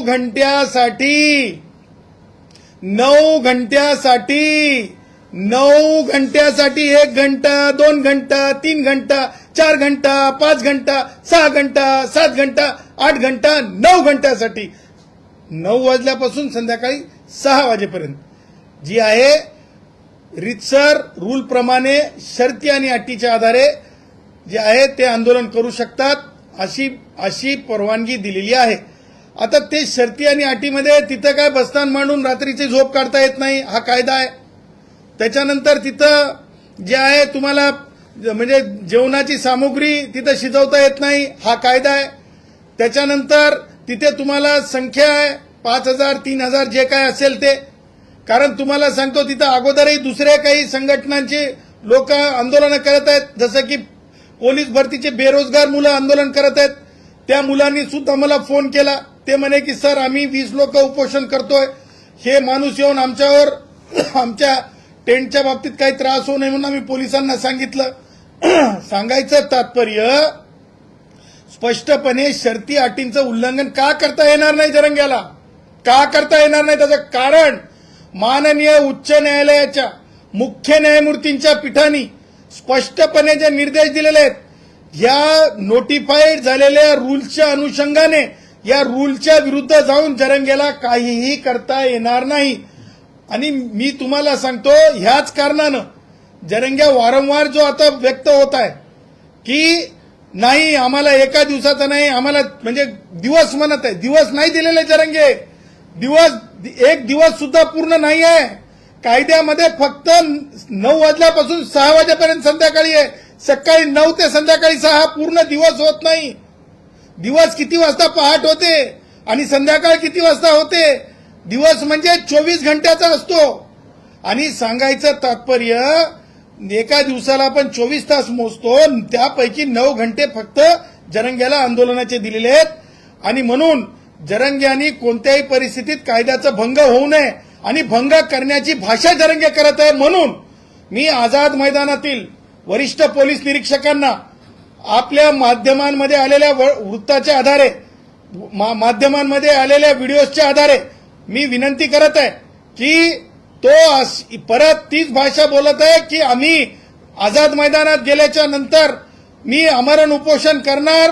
नऊ घंट्यासाठी. नऊ घंट्यासाठी. नऊ घंट्यासाठी एक घंटा दोन घंटा तीन घंटा चार घंटा पाच घंटा सहा घंटा सात घंटा आठ घंटा नऊ घंट्यासाठी. नऊ वाजल्यापासून संध्याकाळी सहा वाजेपर्यंत. जी आहे रितसर रूल प्रमाणे शर्ती आणि अटीच्या आधारे जे आहे ते आंदोलन करू शकतात अशी अशी परवानगी दिलेली आहे. आता ते शर्ती आणि अटीमध्ये तिथं काय बसतान मांडून रात्रीची झोप काढता येत नाही हा कायदा आहे. त्याच्यानंतर तिथं जे आहे तुम्हाला ज- म्हणजे जेवणाची सामुग्री तिथं शिजवता येत नाही हा कायदा आहे. त्याच्यानंतर तिथे तुम्हाला संख्या आहे पाच हजार तीन हजार जे काय असेल ते. कारण तुम्हाला सांगतो तिथं अगोदरही दुसऱ्या काही संघटनांचे लोक आंदोलनं करत आहेत. जसं की पोलीस भरतीचे बेरोजगार मुलं आंदोलन करत आहेत. त्या मुलांनी सुद्धा मला फोन केला. ते म्हणे की सर आम्ही वीस लोक उपोषण करतोय. हे माणूस येऊन आमच्यावर आमच्या टेंटच्या बाबतीत काही त्रास होऊ नये म्हणून आम्ही पोलिसांना सांगितलं. सांगायचं तात्पर्य स्पष्टपणे शर्ती अटींचं उल्लंघन का करता येणार नाही जरंग्याला? का करता येणार नाही त्याचं कारण? माननीय उच्च न्यायालयाच्या मुख्य न्यायमूर्तींच्या पीठाने स्पष्टपणे जे निर्देश दिलेले आहेत या नोटिफाईड झालेल्या रूल्सच्या अनुषंगाने या रूलच्या विरुद्ध जाऊन जरंगेला काहीही करता येणार नाही. आणि मी तुम्हाला सांगतो ह्याच कारणानं जरंग्या वारंवार जो आता व्यक्त होत आहे की नाही आम्हाला एका दिवसाचा नाही आम्हाला म्हणजे दिवस म्हणत आहे दिवस नाही दिलेले जरंगे. दिवस एक दिवस सुद्धा पूर्ण नाही आहे. कायद्यामध्ये फक्त नऊ वाजल्यापासून सहा वाजेपर्यंत संध्याकाळी आहे. सकाळी नऊ ते संध्याकाळी सहा पूर्ण दिवस होत नाही. दिवस किती वाजता पहाट होते आणि संध्याकाळ किती वाजता होते? दिवस म्हणजे चोवीस घंट्याचा असतो. आणि सांगायचं तात्पर्य एका दिवसाला आपण चोवीस तास मोजतो त्यापैकी नऊ घंटे फक्त जरंग्याला आंदोलनाचे दिलेले आहेत. आणि म्हणून जरंग्यानी कोणत्याही परिस्थितीत कायद्याचा भंग होऊ नये आणि भंग करण्याची भाषा जरंगे करत आहे. म्हणून मी आझाद मैदानातील वरिष्ठ पोलीस निरीक्षकांना आपल्या माध्यमांमध्ये आलेल्या व- वृत्ताच्या आधारे मा- माध्यमांमध्ये आलेल्या व्हिडिओजच्या आधारे मी विनंती करत आहे की तो अस- परत तीच भाषा बोलत आहे की आम्ही आझाद मैदानात गेल्याच्यानंतर मी अमरण उपोषण करणार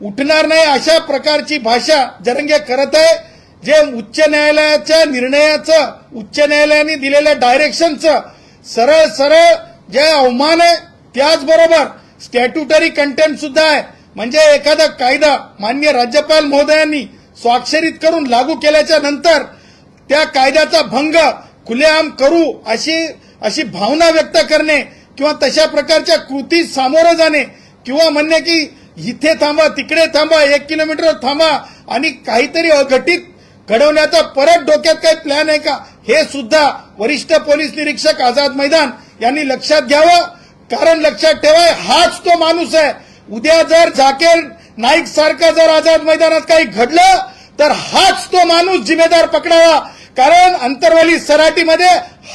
उठणार नाही अशा प्रकारची भाषा जरंगे करत आहे जे उच्च न्यायालयाच्या निर्णयाचं उच्च न्यायालयाने दिलेल्या डायरेक्शनचं सरळ सरळ जे अवमान आहे त्याचबरोबर स्टॅट्युटरी कंटेंट सुद्धा आहे. म्हणजे एखादा कायदा मान्य राज्यपाल महोदयांनी स्वाक्षरित करून लागू केल्याच्यानंतर त्या कायद्याचा भंग खुलेआम करू अशी अशी भावना व्यक्त करणे किंवा तशा प्रकारच्या कृती सामोरं जाणे किंवा म्हणणे की इथे थांबा तिकडे थांबा एक किलोमीटर थांबा आणि काहीतरी अघटित घडवण्याचा परत डोक्यात काही प्लॅन आहे का? हे सुद्धा वरिष्ठ पोलीस निरीक्षक आझाद मैदान यांनी लक्षात घ्यावं. कारण लक्षात ठेवा हाच तो माणूस आहे. उद्या जर झाकीर नाईक सारखा जर आझाद मैदानात काही घडलं तर हाच तो माणूस जिम्मेदार पकडावा. कारण अंतरवाली सराटीमध्ये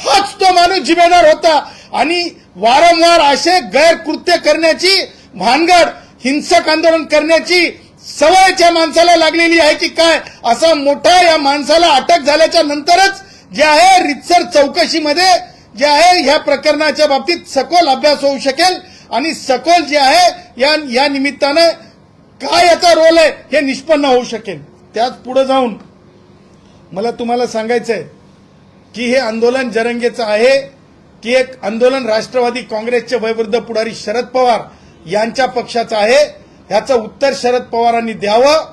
हाच तो माणूस जिम्मेदार होता. आणि वारंवार असे गैरकृत्य करण्याची भानगड हिंसक आंदोलन करण्याची सवयच्या माणसाला लागलेली आहे की काय? असा मोठा या माणसाला अटक झाल्याच्या नंतरच जे आहे रितसर चौकशीमध्ये जे आहे ह्या प्रकरणाच्या बाबतीत सखोल अभ्यास होऊ शकेल आणि सखोल जे आहे या या निमित्तानं काय याचा रोल आहे हे निष्पन्न होऊ शकेल. त्याच पुढे जाऊन मला तुम्हाला सांगायचं आहे की हे आंदोलन जरंगेचं आहे की एक आंदोलन राष्ट्रवादी काँग्रेसचे वयवृद्ध पुढारी शरद पवार यांच्या पक्षाचं आहे ह्याचं उत्तर शरद पवारांनी द्यावं.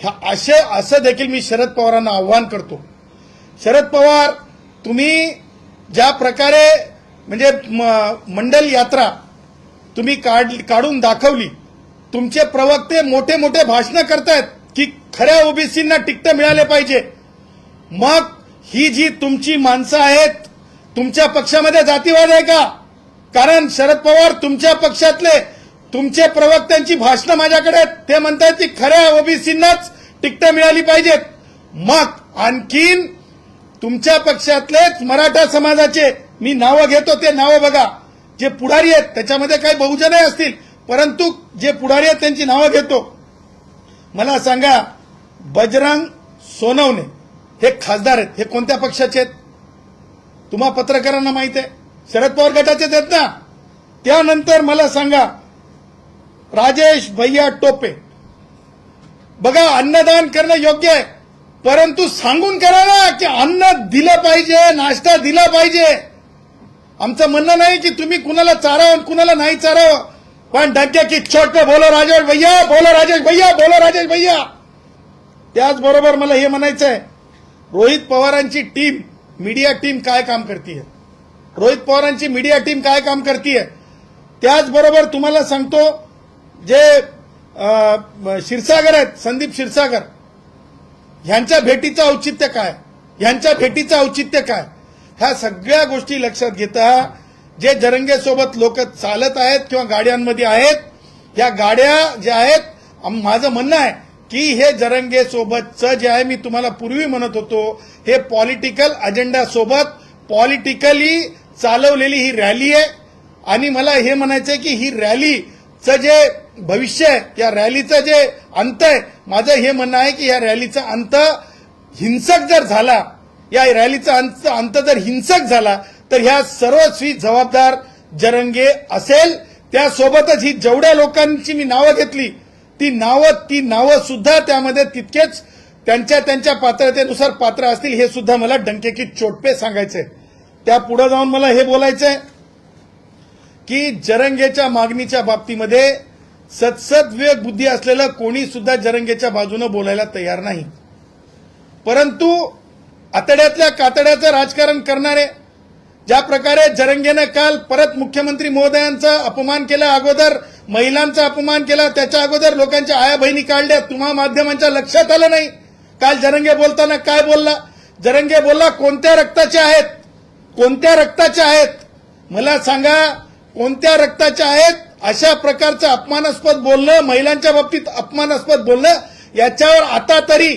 ह्या- असे असं देखील मी शरद पवारांना आव्हान करतो. शरद पवार तुम्ही ज्या प्रकारे म्हणजे म- मंडल यात्रा तुम्ही काढ काढून दाखवली तुमचे प्रवक्ते मोठे मोठे भाषणं करतायत की खऱ्या ओबीसींना तिकटं मिळाले पाहिजे. मग ही जी तुमची माणसं आहेत तुमच्या पक्षामध्ये जातीवाद आहे का? कारण शरद पवार तुमच्या पक्षातले तुमचे प्रवक्त्यांची भाषणं माझ्याकडे आहेत. ते म्हणतात की खऱ्या ओबीसींनाच तिकटं मिळाली पाहिजेत. मग आणखीन तुमच्या पक्षातलेच मराठा समाजाचे मी नावं घेतो ते नावं बघा. जे पुढारी आहेत त्याच्यामध्ये काही बहुजनही असतील परंतु जे पुढारी आहेत त्यांची नावं घेतो. मला सांगा बजरंग सोनवणे हे खासदार आहेत हे कोणत्या पक्षाचे आहेत? तुम्हा पत्रकारांना माहीत आहे. शरद पवार गटाचेच आहेत ना? त्यानंतर मला सांगा राजेश भैया टोपे. बघा अन्नदान करणं योग्य आहे. परंतु सांगून करा ना की अन्न दिलं पाहिजे नाश्ता दिला पाहिजे. आमचं म्हणणं नाही की तुम्ही कुणाला चारावं कुणाला नाही चारावं पण डगे की छोट बोलो राजेश भैया बोलो राजेश भैया बोलो राजेश भैया. त्याचबरोबर मला हे म्हणायचं आहे रोहित पवारांची टीम मीडिया टीम काय काम करते रोहित पवारांची मीडिया टीम काय काम करते त्याचबरोबर तुम्हाला सांगतो जे क्षीरसागर आहेत संदीप क्षीरसागर ह्यांच्या भेटीचं औचित्य काय? ह्यांच्या भेटीचं औचित्य काय? ह्या सगळ्या गोष्टी लक्षात घेता जे जरंगेसोबत लोक चालत आहेत किंवा गाड्यांमध्ये आहेत या गाड्या ज्या आहेत माझं म्हणणं आहे की हे जरंगेसोबतचं जे आहे मी तुम्हाला पूर्वी म्हणत होतो हे पॉलिटिकल अजेंडासोबत पॉलिटिकली चालवलेली ही रॅली आहे. आणि मला हे म्हणायचं आहे की ही रॅलीचं जे भविष्य आहे. या रॅलीचं जे अंत आहे माझं हे म्हणणं आहे की या रॅलीचा अंत हिंसक जर झाला या रॅलीचा अंत अंत जर हिंसक झाला तर ह्या सर्वस्वी जबाबदार जरंगे असेल. त्यासोबतच ही जेवढ्या लोकांची मी नावं घेतली ती नावं ती नावं सुद्धा त्यामध्ये तितकेच त्यांच्या त्यांच्या पात्रतेनुसार पात्र असतील हे सुद्धा मला डंकेकी चोटपे सांगायचे. त्या पुढे जाऊन मला हे बोलायचंय की जरंगेच्या मागणीच्या बाबतीमध्ये सतसत विवेक बुद्धी असलेलं कोणी सुद्धा जरंगेच्या बाजूनं बोलायला तयार नाही. परंतु आतड्यातल्या कातड्याचं राजकारण करणारे ज्या प्रकारे जरंगेनं काल परत मुख्यमंत्री महोदयांचा अपमान केला अगोदर महिलांचा अपमान केला त्याच्या अगोदर लोकांच्या आया बहिणी काढल्या तुम्हा माध्यमांच्या लक्षात आलं नाही. काल जरंगे बोलताना काय बोलला? जरंगे बोलला कोणत्या रक्ताचे आहेत? कोणत्या रक्ताचे आहेत? मला सांगा कोणत्या रक्ताच्या आहेत? अशा प्रकारचं अपमानास्पद बोलणं महिलांच्या बाबतीत अपमानास्पद बोलणं याच्यावर आता तरी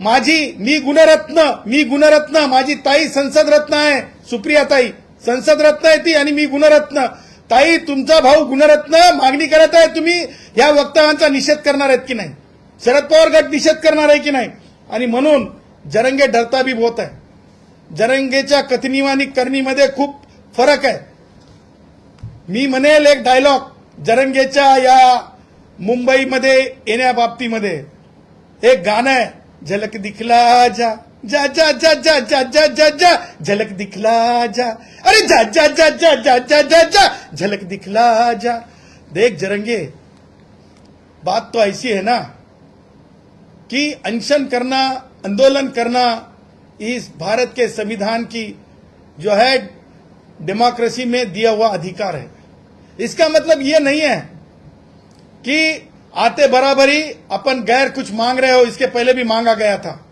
माझी मी गुणरत्न मी गुणरत्न माझी ताई संसद रत्न आहे सुप्रिया ताई. संसद रत्न आहे ती आणि मी गुणरत्न. ताई तुमचा भाऊ गुणरत्न मागणी करत आहे तुम्ही या वक्तव्यांचा निषेध करणार आहेत की नाही? शरद पवार गट निषेध करणार आहे की नाही? आणि म्हणून जरंगे डरता बी बहुत आहे. जरंगेच्या कथनी आणि करणीमध्ये खूप फरक आहे. मी म्हणेल एक डायलॉग जरंगेच्या या मुंबईमध्ये येण्याबाबतीमध्ये एक गाणं आहे झलक दिखला जा जा जा जा जा जा जा जा जा झलक दिखला जा अरे जा जा जा जा जा जा जा जा झलक दिखला जा देख जरंगे बात तो ऐसी है ना कि अनशन करना आंदोलन करना इस भारत के संविधान की जो है डेमोक्रेसी में दिया हुआ अधिकार है इसका मतलब ये नहीं है कि आते बराबरी अपन गैर कुछ मांग रहे हो, इसके पहले भी मांगा गया था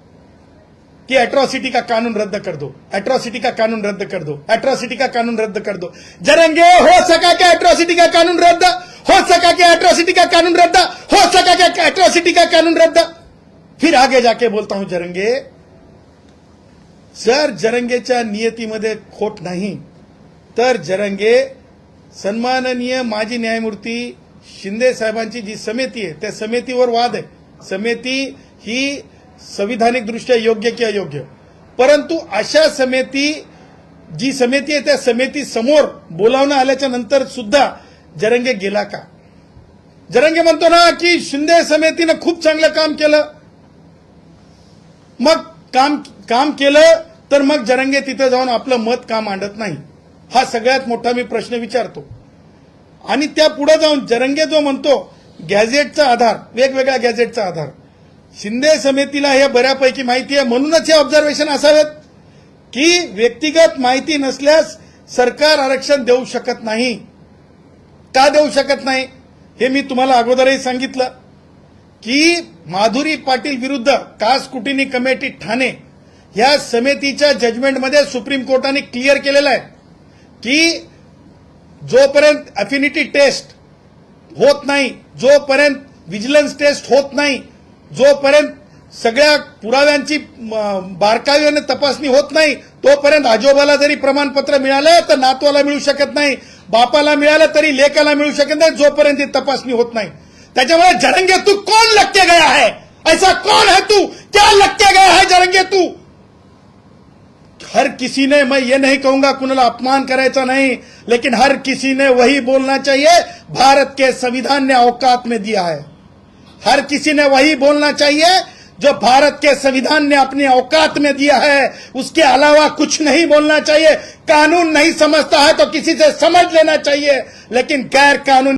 कि एट्रोसिटी का कानून रद्द कर दो एट्रोसिटी का कानून रद्द कर दो एट्रोसिटी का कानून रद्द कर दो। जरंगे, हो सका क्या एट्रोसिटी का कानून रद्द? हो सका क्या एट्रोसिटी का कानून रद्द? हो सका क्या एट्रोसिटी का कानून रद्द? फिर आगे जाके बोलता हूँ, जरंगे, सर जरंगेच्या नियतीमध्ये खोट नाही, तर जरंगे सन्माननीय माजी न्यायमूर्ती शिंदे साहेबांची जी समिती आहे त्या समितीवर वाद आहे. समिती ही संविधानिकदृष्ट्या योग्य की अयोग्य? परंतु अशा समिती जी समिती आहे त्या समिती समोर बोलावणं आल्याच्यानंतर सुद्धा जरंगे गेला का? जरंगे म्हणतो ना की शिंदे समितीनं खूप चांगलं काम केलं. मग काम काम केलं तर मग जरंगे तिथं जाऊन आपलं मत का मांडत नाही? हा सगळ्यात मोठा मी प्रश्न विचारतो. आणि त्या पुढे जाऊन जरंगे जो म्हणतो गॅझेटचा आधार वेगवेगळ्या गॅझेटचा आधार. शिंदे समितीला हे बऱ्यापैकी माहिती आहे म्हणूनच हे ऑब्झर्वेशन असावेत की व्यक्तिगत माहिती नसल्यास सरकार आरक्षण देऊ शकत नाही. का देऊ शकत नाही? हे मी तुम्हाला अगोदरही सांगितलं की माधुरी पाटील विरुद्ध कास कुटिनी कमिटी ठाणे या समितीच्या जजमेंटमध्ये सुप्रीम कोर्टाने क्लिअर केलेलं आहे. की जोपर्यंत अफिनिटी टेस्ट होत नाही जोपर्यंत व्हिजिलन्स टेस्ट होत नाही जोपर्यंत सगळ्या पुराव्यांची बारकाव्याने बारकाईने तपासणी होत नाही तोपर्यंत आजोबाला जरी प्रमाणपत्र मिळालं तर नातवाला मिळू शकत नाही बापाला मिळालं तरी लेकाला मिळू शकत नाही जोपर्यंत ती तपासणी होत नाही. त्याच्यामुळे जरंगे तू कोण लग गया है? ऐसा कोण है तू? क्या लग गया है जरंगे तू? हर किसी ने मैं ये नहीं कहूँगा कुणाला अपमान करायचा नहीं, लेकिन हर किसी ने वही बोलना चाहिए, भारत के संविधान ने औकात में दिया है। हर किसी ने वही बोलना चाहिए, जो भारत के संविधान ने अपनी औकात में दिया है, उसके अलावा कुछ नहीं बोलना चाहिए। कानून नहीं समझता है तो किसी से समझ लेना चाहिए, लेकिन गैर कानूनी